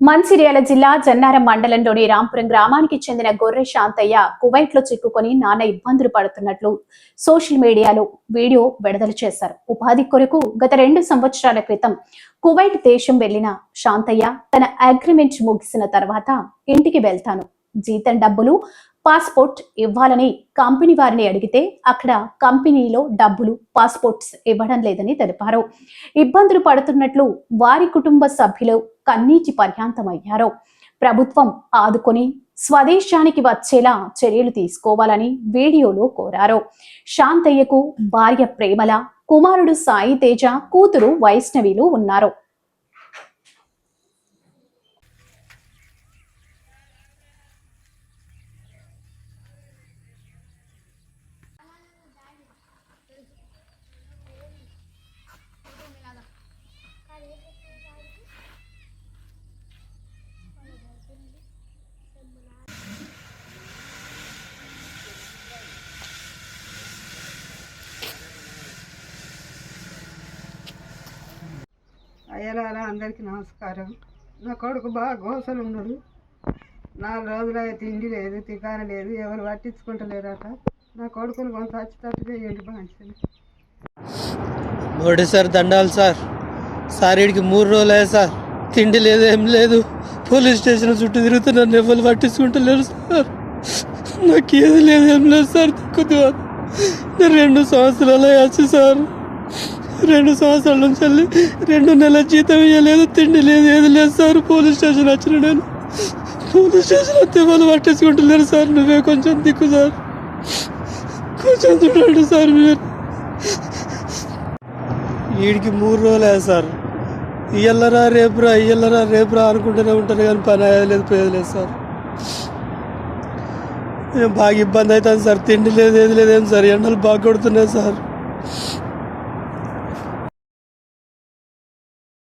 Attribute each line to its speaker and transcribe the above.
Speaker 1: మంచిర్యాల జిల్లా జన్నారం మండలంలోని రాంపురం గ్రామానికి చెందిన గొర్రె శాంతయ్య కువైట్లో చిక్కుకొని నాన్న ఇబ్బందులు పడుతున్నట్లు సోషల్ మీడియాలో వీడియో విడుదల చేశారు. ఉపాధి కొరకు గత రెండు సంవత్సరాల క్రితం కువైట్ దేశం వెళ్ళిన శాంతయ్య తన అగ్రిమెంట్ ముగిసిన తర్వాత ఇంటికి వెళ్తాను. జీతం డబ్బులు పాస్పోర్ట్ ఇవ్వాలని కంపెనీ వారిని అడిగితే అక్కడ కంపెనీలో డబ్బులు పాస్పోర్ట్స్ ఇవ్వడం లేదని తెలిపారు. ఇబ్బందులు పడుతున్నట్లు వారి కుటుంబ సభ్యులు కన్నీటి పర్యాంతమయ్యారు ప్రభుత్వం ఆదుకొని స్వదేశానికి వచ్చేలా చర్యలు తీసుకోవాలని వీడియోలో కోరారు. శాంతయ్యకు భార్య ప్రేమల కుమారుడు సాయి తేజ కూతురు వైష్ణవిలు ఉన్నారు.
Speaker 2: అయ్యలారా అందరికీ నమస్కారం. నా కొడుకు బాగా గోసలు ఉన్నాడు. నాలుగు రోజులు తిండి లేదు తికాన లేదు ఎవరు పట్టించుకుంటలేరట. నా కొడుకుని కొంత వచ్చేటట్టు చేయండి మనిషిని
Speaker 3: ఒకటి సార్ దండాలు సార్. సార్ ఇడికి మూడు రోజులు అయ్యా సార్. తిండి లేదు ఏం లేదు. పోలీస్ స్టేషన్ చుట్టూ తిరుగుతున్నాను ఎవరు పట్టించుకుంటలేరు సార్. నాకు ఏది లేదు ఏం లేదు సార్. దిక్కుదు నేను రెండు సంవత్సరాలు వచ్చి సార్. రెండు సంవత్సరాల నుంచి వెళ్ళి రెండు నెలల జీతం ఇవ్వలేదు తిండి లేదు ఏది లేదు సార్. పోలీస్ స్టేషన్ వచ్చిన నేను. పోలీస్ స్టేషన్ వస్తే వాళ్ళు పట్టించుకుంటలేరు సార్. నువ్వే కొంచెం దిక్కు సార్. కొంచెం చూడండి సార్ మీరు. వీడికి మూడు రోజులే సార్. ఇయ్యల్లరా రేపురా ఇయ్యల్లరా రేపురా అనుకుంటూనే ఉంటాను కానీ పని అయ్యేది లేదు పోయేది లేదు సార్. బాగా ఇబ్బంది అవుతుంది సార్. తిండి లేదు ఏది లేదు ఏం సార్? ఎండలు బాగా కొడుతున్నాయి సార్.